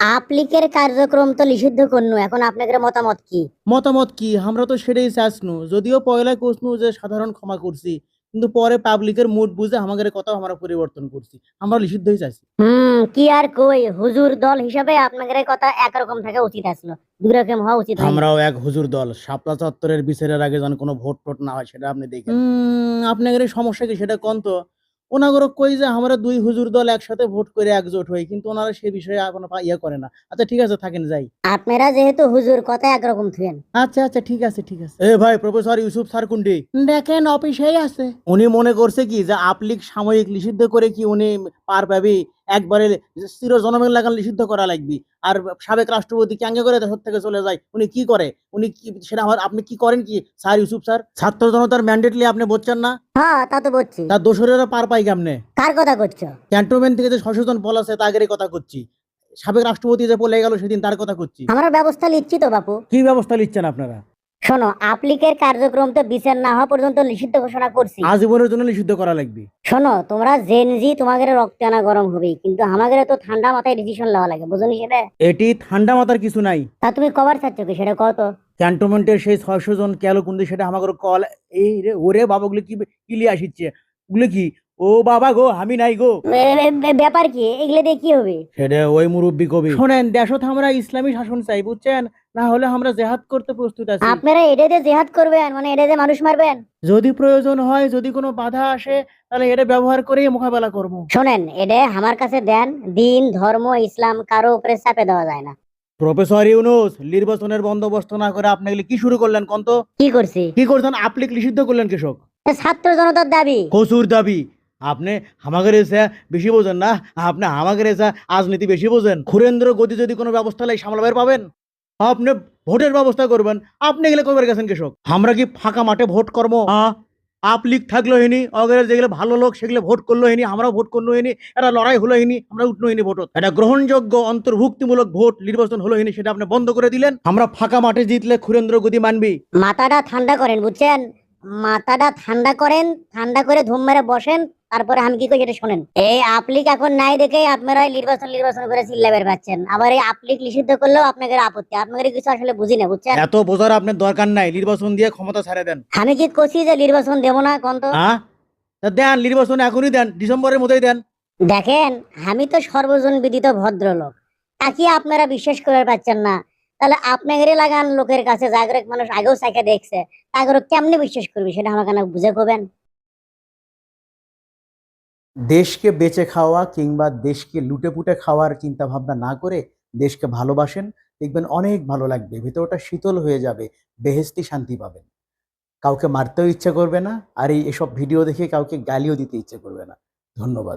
আপলিকের কার্যক্রম তো নিষিদ্ধ করনু এখন আপনাদের মতামত কি? মতামত কি? আমরা তো সেটাই চাচ্নু। যদিও পয়লায় কোসনু যে সাধারণ ক্ষমা করছি কিন্তু পরে পাবলিকের মুড বুঝে আমাদের কথা আমরা পরিবর্তন করছি। আমরা নিষিদ্ধই চাইছি। হুম কি আর কই? হুজুর দল হিসাবে আপনাদের কথা একরকম থাকা উচিত আসলো। দুই রকম হওয়া উচিত আমরাও এক হুজুর দল। শাপলা চত্বরের বিচারের আগে যেন কোনো ভোট টোট না হয় সেটা আপনি দেখেন। আপনাদের এই সমস্যা কি? সেটা কোন তো? ওনাগর কই যে আমরা দুই হুজুর দল একসাথে ভোট করে একজোট হই কিন্তু ওনারা সে বিষয়ে কোনো ইয়ে করে না। আচ্ছা ঠিক আছে থাকেন যাই। আপনারা যেহেতু হুজুর কথা একরকম থুয়েন। আচ্ছা আচ্ছা ঠিক আছে ঠিক আছে। এ ভাই প্রফেসর ইউসুফ স্যার কুন্ডি দেখেন অফিসেই আছে। উনি মনে করছে কি যে আপলিক সাময়িক নিষিদ্ধ করে কি উনি পার পাবে? একবারে চির জনমের লাগান নিষিদ্ধ করা লাগবে। আর সাবেক রাষ্ট্রপতি ক্যাঙ্গে করে দেশ থেকে চলে যায় উনি কি করে? উনি কি সেটা আমার আপনি কি করেন কি স্যার ইউসুফ স্যার? ছাত্র জনতার ম্যান্ডেটলি আপনি বলছেন না? হ্যাঁ তা তো বলছি। তার দোসরেরা পার পাই কেমনে? কার কথা করছ? ক্যান্টনমেন্ট থেকে যে সচেতন বল আছে তাগের কথা করছি। সাবেক রাষ্ট্রপতি যে পলে গেল সেদিন তার কথা করছি। আমরা ব্যবস্থা নিচ্ছি তো বাপু। কি ব্যবস্থা নিচ্ছেন আপনারা? শোনো আপলিকের কার্যক্রম তো বিচার না হওয়া পর্যন্ত নিষিদ্ধ ঘোষণা করছি। আজীবনের জন্য নিষিদ্ধ করা লাগবে। শোনো তোমরা জেনজি তোমাদের রক্ত আনা গরম হবেই কিন্তু আমাদের তো ঠান্ডা মাথায় ডিসিশন নেওয়া লাগে বুঝলি সেটা এটি ঠান্ডা মাথার কিছু নাই। তা তুমি কবার চাচ্ছ কি সেটা কত ক্যান্টনমেন্টের সেই ছয়শো জন কেলো কুন্দি সেটা আমাদের কল এই রে ওরে বাবা গুলো কি কিলি আসিচ্ছে? ওগুলো কি ও বাবা গো আমি নাই গো। ব্যাপার কি? এগুলো দিয়ে কি হবে? সেটা ওই মুরব্বী কবি। শোনেন দেশত আমরা ইসলামী শাসন চাই বুঝছেন? না হলে আমরা জেহাদ করতে প্রস্তুত আছি। আপনারা এটা দিয়ে জেহাদ করবেন? মানে এটা দিয়ে মানুষ মারবেন? যদি প্রয়োজন হয় যদি কোনো বাধা আসে তাহলে এটা ব্যবহার করে মোকাবেলা করব। শোনেন এটা আমার কাছে দেন দিন ধর্ম ইসলাম কারও উপরে চাপে দেওয়া যায় না। প্রফেসর ইউনুস নির্বাচনের বন্দোবস্ত না করে আপনি কি শুরু করলেন কোন তো কি করছি? কি করছেন? আপনি নিষিদ্ধ করলেন কৃষক? ছাত্র জনতার দাবি। কসুর দাবি। আপনি আমাদের এসে বেশি বোঝেন না, আপনি আমাদের এসে রাজনীতি বেশি বোঝেন। খুরেন্দ্র গতি যদি কোনো ব্যবস্থা লাই সামলাবার পাবেন? আপনি ভোটের ব্যবস্থা করবেন। আপনি গেলে করবার গেছেন কৃষক? আমরা কি ফাঁকা মাঠে ভোট করব? হ্যাঁ আপ লিগ থাকল হইনি অগের যেগুলো ভালো লোক সেগুলো ভোট করল হইনি আমরা ভোট করল হইনি এরা লড়াই হলো হইনি আমরা উঠল হইনি ভোট এটা গ্রহণযোগ্য, অন্তর্ভুক্তিমূলক ভোট নির্বাচন হলো হইনি সেটা আপনি বন্ধ করে দিলেন। আমরা ফাঁকা মাঠে জিতলে খুরেন্দ্র গতি মানবি। মাথাটা ঠান্ডা করেন, বুঝছেন? মাথাটা ঠান্ডা করেন, ঠান্ডা করে ধুম মেরে বসেন তারপরে আমি কি করি এটা শোনেন। এই আপলিক এখন নাই দেখে আপনারা নির্বাচন নির্বাচন করে চিল্লাবের পাচ্ছেন। আবার এই আপলিক নিষিদ্ধ করলেও আপনাদের আপত্তি আপনাদের কিছু আসলে বুঝি না বুঝছেন? এত বোঝার আপনার দরকার নাই নির্বাচন দিয়ে ক্ষমতা ছেড়ে দেন। আমি কি করছি যে নির্বাচন দেবো না কোন তো হ্যাঁ? তা দেন নির্বাচন এখনই দেন ডিসেম্বরের মধ্যেই দেন। দেখেন আমি তো সর্বজন বিদিত ভদ্রলোক। তাকে আপনারা বিশ্বাস করে পাচ্ছেন না। তাহলে আপনাদের লাগান লোকের কাছে জাগরেক মানুষ আগেও সাইকে দেখছে। তাগরও কেমনে বিশ্বাস করবি সেটা আমাকে না বুঝে করবেন দেশকে বেঁচে খাওয়া কিংবা দেশকে লুটে পুটে খাওয়ার চিন্তা ভাবনা না করে দেশকে ভালোবাসেন, দেখবেন অনেক ভালো লাগবে। ভেতরটা শীতল হয়ে যাবে বেহেস্তি শান্তি পাবেন। কাউকে মারতেও ইচ্ছে করবে না, আর এই এসব ভিডিও দেখে কাউকে গালিও দিতে ইচ্ছে করবে না। ধন্যবাদ।